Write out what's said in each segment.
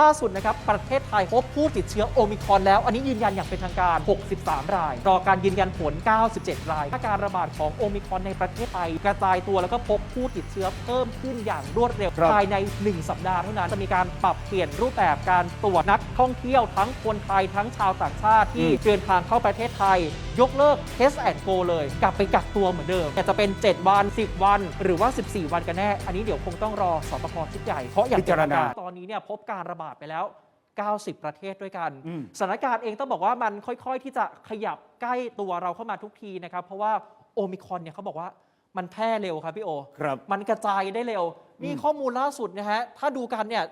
ล่าสุดนะครับประเทศไทยพบผู้ติดเชื้อโอมิครอนแล้ว อันนี้ยืนยันอย่างเป็นทางการ 63 ราย รอการยืนยันผล 97 รายถ้าการระบาดของโอมิครอนในประเทศไทยกระจายตัวแล้วก็พบผู้ติดเชื้อเพิ่มขึ้นอย่างรวดเร็วครับภายใน 1 สัปดาห์เท่านั้นจะมีการปรับเปลี่ยนรูปแบบการตรวจนักท่องเที่ยวทั้งคนไทยทั้งชาวต่างชาติที่เดินทางเข้าประเทศไทย ยกเลิก Test and Go เลย กลับไปกักตัวเหมือนเดิมแต่จะเป็น 7 วัน 10 วัน หรือว่า 14 วันกันแน่ อันนี้เดี๋ยวคงต้องรอสบคชุดใหญ่ เพราะอย่างพิจารณาตอนนี้เนี่ยพบการระบาดไปแล้ว 90 ประเทศด้วยกันอืมสถานการณ์เองต้องบอกว่ามันค่อยๆ ที่จะขยับใกล้ตัวเราเข้ามาทุกทีนะครับ เพราะว่าโอมิครอนเนี่ยเขาบอกว่ามันแพร่เร็วครับพี่โอครับมันกระจายได้เร็ว นี่ข้อมูลล่าสุดนะฮะ ถ้าดูกันเนี่ย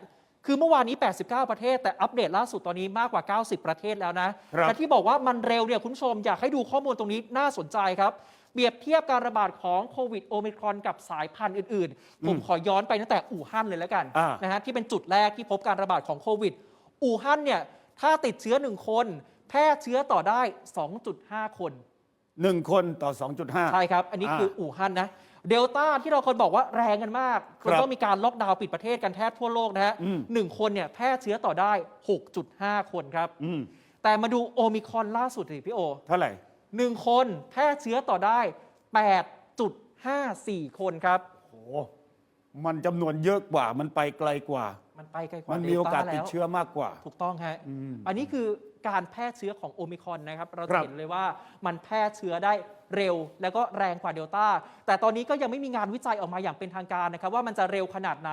คือเมื่อวานนี้ 89 ประเทศ แต่อัปเดตล่าสุดตอนนี้มากกว่า 90 ประเทศแล้วนะครับและที่บอกว่ามันเร็วเนี่ยคุณผู้ชมอยากให้ดูข้อมูลตรงนี้น่าสนใจครับเปรียบเทียบการระบาดของโควิดโอมิครอนกับสายพันธุ์อื่นๆ ผมขอย้อนไปตั้งแต่อู่ฮั่นเลยแล้วกันอ่านะฮะที่เป็นจุดแรกที่พบการระบาดของโควิด อู่ฮั่นเนี่ยถ้าติดเชื้อ 1 คน แพร่เชื้อต่อได้ 2.5 คนหนึ่งคนต่อ 2.5 ใช่ครับ อันนี้อ่าคืออู่ฮั่นนะ เดลต้าที่เราเคยบอกว่าแรงกันมากครับมันก็มีการล็อกดาวน์ปิดประเทศกันแทบทั่วโลกนะฮะอืมหนึ่งคนเนี่ยแพร่เชื้อต่อได้ 6.5 คนครับอืมแต่มาดูโอมิครอนล่าสุดสิพี่โอ เท่าไหร่หนึ่งคนแพร่เชื้อต่อได้ 8.54 คนครับโอ้มันจำนวนเยอะกว่ามันไปไกลกว่า มันไปไกลกว่ามันเดมีลโอกาต้าสติแล้ดวเชื้อมากกว่า ถูกต้องฮะอืมอันนี้คือ การแพร่เชื้อของโอมิครอนนะครับ เราครัจะบเห็นเลยว่ามันแพร่เชื้อได้เร็ว แล้วก็แรงกว่าเดลต้า แต่ตอนนี้ก็ยังไม่มีงานวิจัยออกมาอย่างเป็นทางการนะครับ ว่ามันจะเร็วขนาดไหน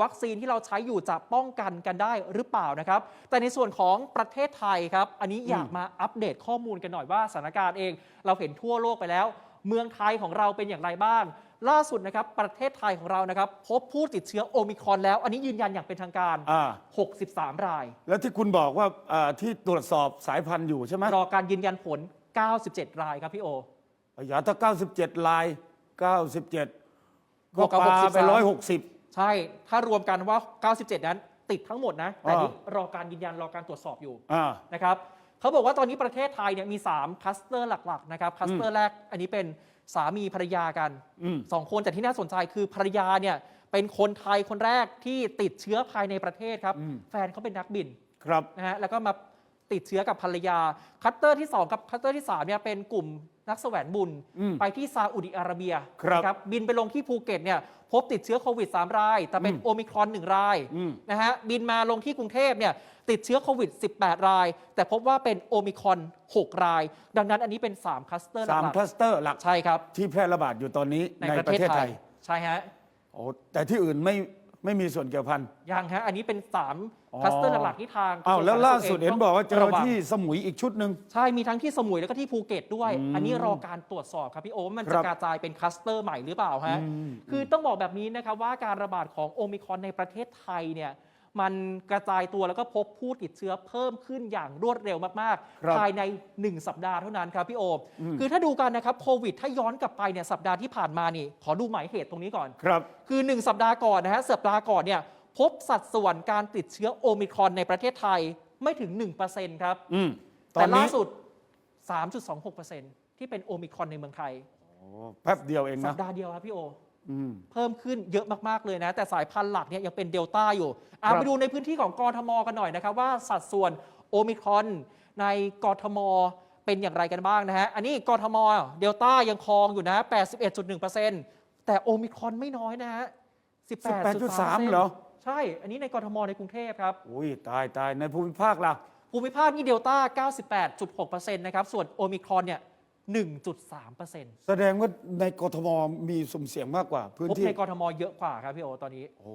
วัคซีนที่เราใช้อยู่จะป้องกันกันได้หรือเปล่านะครับ แต่ในส่วนของประเทศไทยครับ อันนี้อยากมาอัปเดตข้อมูลกันหน่อยว่าสถานการณ์เอง เราเห็นทั่วโลกไปแล้ว เมืองไทยของเราเป็นอย่างไรบ้าง ล่าสุดนะครับประเทศไทยของเรานะครับพบผู้ติดเชื้อโอมิครอนแล้ว อันนี้ยืนยันอย่างเป็นทางการ อ่า 63 ราย แล้วที่คุณบอกว่าอ่าที่ตรวจสอบสายพันธุ์อยู่ใช่ไหมรอการยืนยันผล 97 รายครับพี่โอ อย่าถ้า 97 ลาย 97 บก็วกกับปาไป 63 160 ใช่ ถ้ารวมกันว่า 97 นั้นติดทั้งหมดนะ แต่อ่านี่นี่รอการยืนยันรอการตรวจสอบอยู่ อ่า นะครับเขาบอกว่าตอนนี้ประเทศไทยเนี่ยมี 3คลัสเตอร์หลักๆนะครับคลัสเตอร์แรกอันนี้เป็น สามีภรรยากันอืม สองคนแต่ที่น่าสนใจคือภรรยาเนี่ยเป็นคนไทยคนแรกที่ติดเชื้อภายในประเทศครับ อืม แฟนเขาเป็นนักบิน ครับ นะฮะแล้วก็มาติดเชื้อกับภรรยา คัตเตอร์ที่ 2 กับคัตเตอร์ที่3เนี่ยเป็นกลุ่ม นักแสวงบุญอืมไปที่ซาอุดิอาระเบียครับนะบินไปลงที่ภูเก็ตเนี่ยพบติดเชื้อโควิด 3 ราย แต่เป็นอืมโอมิครอน1รายอืมนะฮะบินมาลงที่กรุงเทพเนี่ยติดเชื้อโควิด 18 ราย แต่พบว่าเป็นโอมิครอน 6 ราย ดังนั้นอันนี้เป็น 3คัสเตอร์หสามลักคลัสเตอร์หลักๆใช่ครับที่แพร่ระบาดอยู่ตอนนี้ในในประประเทศเทศไทไทยยใช่ฮะโอ้แต่ที่อื่นไม่ ไม่มีส่วนเกี่ยวพันยังฮะ อันนี้เป็นอ๋อ3คัสเตอร์หลักๆที่ทางอ้าวแล้วล่าสุดเห็นบอกว่าเจอระวังที่สมุยอีกชุดหนึ่งใช่ มีทั้งที่สมุยแล้วก็ที่ภูเก็ตด้วยอืมอันนี้รอการตรวจสอบครับพี่โอมมันคจะรับกระจายเป็นคลัสเตอร์ใหม่หรือเปล่าฮะอืมคือต้องบอกแบบนี้นะครับว่าการระบาดของโอมิครอนในประเทศไทยเนี่ย มันกระจายตัวแล้วก็พบผู้ติดเชื้อเพิ่มขึ้นอย่างรวดเร็วมากครับๆภายใน 1 สัปดาห์เท่านั้นครับพี่โอมอืมคือถ้าดูกันนะครับโควิด ถ้าย้อนกลับไปเนี่ยสัปดาห์ที่ผ่านมานี่ ขอดูหมายเหตุตรงนี้ก่อนครับคือ 1 สัปดาห์ก่อนนะฮะสัปดาห์ก่อนเนี่ยพบสัดส่วนการติดเชื้อโอมิครอนในประเทศไทยไม่ถึง 1%ครับอืมตอแต่นล่านี้สุด 3.26%ที่เป็นโอมิครอนในเมืองไทยโอ้แป๊บเดียวเองสันะปดาห์เดียวครับพี่โออืม เพิ่มขึ้นเยอะมาก ๆ เลยนะ แต่สายพันธุ์หลักเนี่ยยังเป็นเดลต้าอยู่อะครับไปดูในพื้นที่ของกรทมกันหน่อยนะครับ ว่าสัดส่วนโอมิครอนในกรทมเป็นอย่างไรกันบ้างนะฮะ อันนี้กรทมเดลต้ายังครองอยู่นะ 81.1%แต่โอมิครอนไม่น้อยนะฮะ 18.3 เหรอ ใช่ อันนี้ในกรทมในกรุงเทพครับ อุ้ยตายตายในภูมิภาคล่ะ ภูมิภาคนี่เดลต้า 98.6%นะครับ ส่วนโอมิครอนเนี่ย 1.3%แสดงว่าในกทมมีสุ่มเสี่ยงมากกว่า พื้นพบที่ ในกรทมเยอะกว่าครับพี่โอตอนนี้โอ้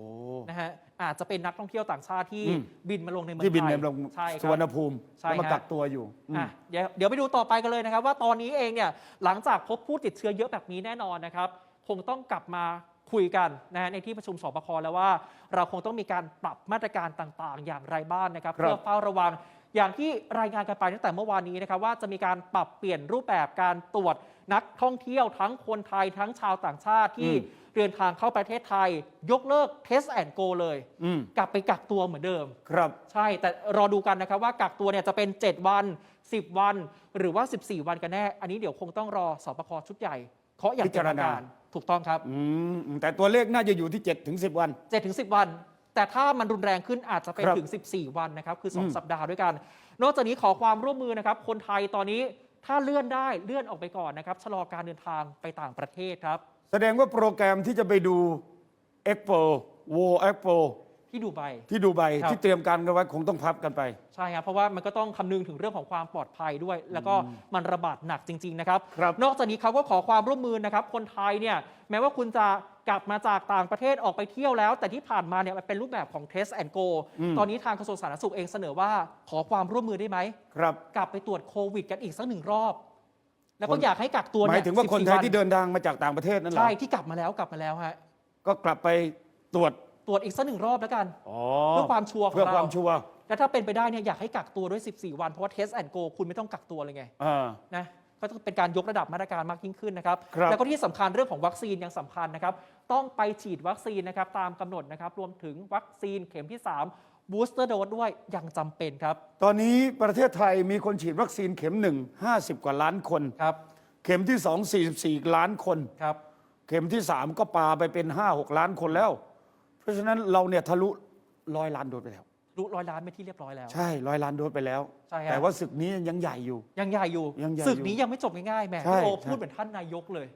นะฮะอาจจะเป็นนักท่องเที่ยวต่างชาติที่อืม บินมาลงในเมืองที่บินไทในยลงใช่คสุรัวรบรณภูมิใช่แล้วมาฮะ กักตัวอยู่อืม อะเดี๋ยวเดี๋ยวไปดูต่อไปกันเลยนะครับว่าตอนนี้เองเนี่ยหลังจากพบผู้ติดเชื้อเยอะแบบนี้แน่นอนนะครับ คงต้องกลับมาคุยกันนะฮะในที่ประชุมสบคแล้วว่า เราคงต้องมีการปรับมาตรการต่างๆ อย่างไรบ้างนะครับ ครับ เพื่อเฝ้าระวัง อย่างที่รายงานกันไปตั้งแต่เมื่อวานนี้นะครับว่าจะมีการปรับเปลี่ยนรูปแบบการตรวจนักท่องเที่ยวทั้งคนไทยทั้งชาวต่างชาติที่เดินทางเข้าประเทศไทย ยกเลิก Test and Go เลย อืมกลับไปกักตัวเหมือนเดิม ครับ ใช่แต่รอดูกันนะครับว่ากักตัวเนี่ยจะเป็น 7 วัน 10 วัน หรือว่า 14 วันกันแน่ อันนี้เดี๋ยวคงต้องรอสบคชุดใหญ่เคาะอย่างพิจารณาเป็นทงกถูกต้องครับ อืมแต่ตัวเลขน่าจะอยู่ที่7ถึง10 วัน7ถึง10 วัน แต่ถ้ามันรุนแรงขึ้นอาจจะเป็นครับถึง 14 วันนะครับ คืออืม2สัปดาห์ด้วยกัน นอกจากนี้ขอความร่วมมือนะครับ คนไทยตอนนี้ถ้าเลื่อนได้เลื่อนออกไปก่อนนะครับชะลอการเดินทางไปต่างประเทศครับ แสดงว่าโปรแกรมที่จะไปดู Expo World Expo ที่ดูไบ ที่ดูไบครับ ที่เตรียมการกันไว้คงต้องพับกันไป ใช่ครับเพราะว่ามันก็ต้องคำนึงถึงเรื่องของความปลอดภัยด้วย แล้วก็มันระบาดหนักจริง ๆ นะครับ ครับ นอกจากนี้เขาก็ขอความร่วมมือนะครับ คนไทยเนี่ยแม้ว่าคุณจะกลับมาจากต่างประเทศออกไปเที่ยวแล้ว แต่ที่ผ่านมาเนี่ยมันเป็นรูปแบบของ Test and Go ตอนนี้ทางกระทรวงสาธารณสุขเองเสนอว่าขอความร่วมมือได้ไหม ครับ กลับไปตรวจโควิดกันอีกสักหนึ่งรอบ แล้วก็คน อยากให้กักตัวหเนี่มายถึงว่าคนไทย14ที่เดินทางมาจากต่างประเทศนั่นเหรอใช่ที่กลับมาแล้วกลับมาแล้วฮะ ก็กลับไปตรวจ ตรวจอีกสักหนึ่งรอบแล้วกัน อ๋อเพื่อความชัวร์ขอเพื่องเราความชัวร์แล้วถ้าเป็นไปได้เนี่ยอยากให้กักตัวด้วย 14 วัน เพราะว่า Test and Go คุณไม่ต้องกักตัวเลยไงอ่า นะก็ต้องเป็นการยกระดับมาตรการมากยิ่งขึ้นนะครับ ครับ แล้วก็ที่สำคัญเรื่องของวัคซีนยังสำคัญนะครับ ต้องไปฉีดวัคซีนนะครับตามกำหนดนะครับ รวมถึงวัคซีนเข็มที่ 3 booster dose ด้วยยังจำเป็นครับตอนนี้ประเทศไทยมีคนฉีดวัคซีนเข็มหนึ่ง50 กว่าล้านคน ครับเข็มที่2 44ล้านคน ครับ เข็มที่3ก็ปาไปเป็น 5-6 ล้านคนแล้ว เพราะฉะนั้นเราเนี่ยทะลุร้อยล้านโดสไปแล้ว รู้ร้อยล้านไปนที่เรียบร้อยแล้ว ใช่ร้อยล้านโดสไปแล้ว ใช่ครับแต่ว่าศึกนี้ยังใหญ่อยู่ ยังใหญ่อยู่ยังใหญ่ศึกอยู่นี้ยังไม่จบง่ายๆแหม่ใช่พี่โอใช่พูดเหมือนท่านนายกเลย